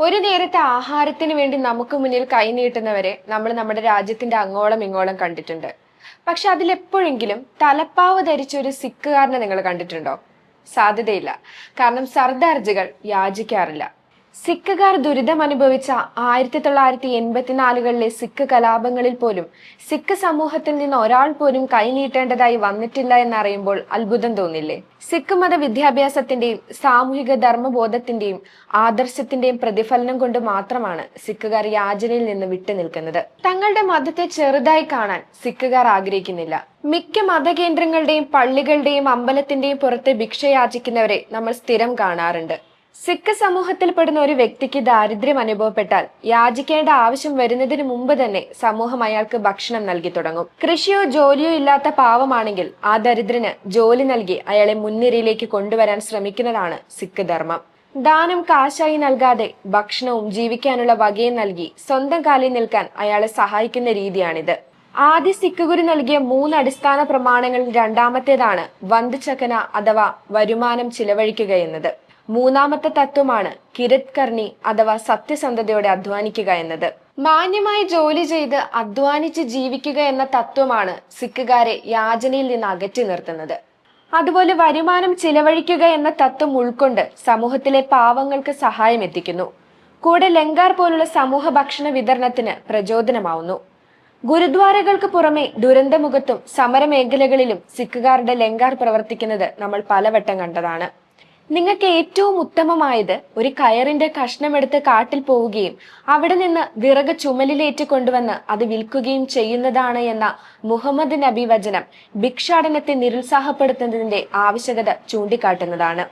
ഒരു നേരത്തെ ആഹാരത്തിന് വേണ്ടി നമുക്ക് മുന്നിൽ കൈനീട്ടുന്നവരെ നമ്മൾ നമ്മുടെ രാജ്യത്തിന്റെ അങ്ങോളം ഇങ്ങോളം കണ്ടിട്ടുണ്ട്. പക്ഷെ അതിലെപ്പോഴെങ്കിലും തലപ്പാവ് ധരിച്ച ഒരു സിഖുകാരനെ നിങ്ങൾ കണ്ടിട്ടുണ്ടോ? സാധ്യതയില്ല. കാരണം സർദാർജികൾ യാചിക്കാറില്ല. സിഖുകാർ ദുരിതം അനുഭവിച്ച ആയിരത്തി തൊള്ളായിരത്തി എൺപത്തിനാലുകളിലെ സിഖ് കലാപങ്ങളിൽ പോലും സിഖ് സമൂഹത്തിൽ നിന്ന് ഒരാൾ പോലും കൈനീട്ടേണ്ടതായി വന്നിട്ടില്ല എന്നറിയുമ്പോൾ അത്ഭുതം തോന്നില്ലേ? സിഖ് മത വിദ്യാഭ്യാസത്തിന്റെയും സാമൂഹിക ധർമ്മബോധത്തിന്റെയും ആദർശത്തിന്റെയും പ്രതിഫലനം കൊണ്ട് മാത്രമാണ് സിഖുകാർ യാചനയിൽ നിന്ന് വിട്ടുനിൽക്കുന്നത് തങ്ങളുടെ മതത്തെ ചെറുതായി കാണാൻ സിഖുകാർ ആഗ്രഹിക്കുന്നില്ല. മിക്ക മതകേന്ദ്രങ്ങളുടെയും പള്ളികളുടെയും അമ്പലത്തിന്റെയും പുറത്ത് ഭിക്ഷയാചിക്കുന്നവരെ നമ്മൾ സ്ഥിരം കാണാറുണ്ട്. സിഖ് സമൂഹത്തിൽപ്പെടുന്ന ഒരു വ്യക്തിക്ക് ദാരിദ്ര്യം അനുഭവപ്പെട്ടാൽ യാചിക്കേണ്ട ആവശ്യം വരുന്നതിന് മുമ്പ് തന്നെ സമൂഹം അയാൾക്ക് ഭക്ഷണം നൽകി തുടങ്ങും. കൃഷിയോ ജോലിയോ ഇല്ലാത്ത പാവമാണെങ്കിൽ ആ ദരിദ്രന് ജോലി നൽകി അയാളെ മുൻനിരയിലേക്ക് കൊണ്ടുവരാൻ ശ്രമിക്കുന്നതാണ് സിഖ് ധർമ്മം. ദാനം കാശായി നൽകാതെ ഭക്ഷണവും ജീവിക്കാനുള്ള വകയും നൽകി സ്വന്തം കാലിൽ നിൽക്കാൻ അയാളെ സഹായിക്കുന്ന രീതിയാണിത്. ആദ്യ സിഖ് ഗുരു നൽകിയ മൂന്ന് അടിസ്ഥാന പ്രമാണങ്ങളിൽ രണ്ടാമത്തേതാണ് വന്ദചക്കന അഥവാ വരുമാനം ചിലവഴിക്കുക എന്നത്. മൂന്നാമത്തെ തത്വമാണ് കിരത്കർണി അഥവാ സത്യസന്ധതയോടെ അധ്വാനിക്കുക എന്നത്. മാന്യമായി ജോലി ചെയ്ത് അധ്വാനിച്ച് ജീവിക്കുക എന്ന തത്വമാണ് സിഖുകാരെ യാചനയിൽ നിന്ന് അകറ്റി നിർത്തുന്നത്. അതുപോലെ വരുമാനം ചിലവഴിക്കുക എന്ന തത്വം ഉൾക്കൊണ്ട് സമൂഹത്തിലെ പാവങ്ങൾക്ക് സഹായം എത്തിക്കുന്നു. കൂടെ ലങ്കാർ പോലുള്ള സമൂഹ ഭക്ഷണ വിതരണത്തിന് പ്രചോദനമാവുന്നു. ഗുരുദ്വാരകൾക്ക് പുറമെ ദുരന്തമുഖത്തും സമരമേഖലകളിലും സിഖുകാരുടെ ലങ്കാർ പ്രവർത്തിക്കുന്നത് നമ്മൾ പലവട്ടം കണ്ടതാണ്. നിങ്ങൾക്ക് ഏറ്റവും ഉത്തമമായത് ഒരു കയറിന്റെ കഷ്ണമെടുത്ത് കാട്ടിൽ പോവുകയും അവിടെ നിന്ന് വിറക് ചുമലിലേറ്റ് കൊണ്ടുവന്ന് അത് വിൽക്കുകയും ചെയ്യുന്നതാണ് എന്ന മുഹമ്മദ് നബി വചനം ഭിക്ഷാടനത്തെ നിരുത്സാഹപ്പെടുത്തുന്നതിന്റെ ആവശ്യകത ചൂണ്ടിക്കാട്ടുന്നതാണ്.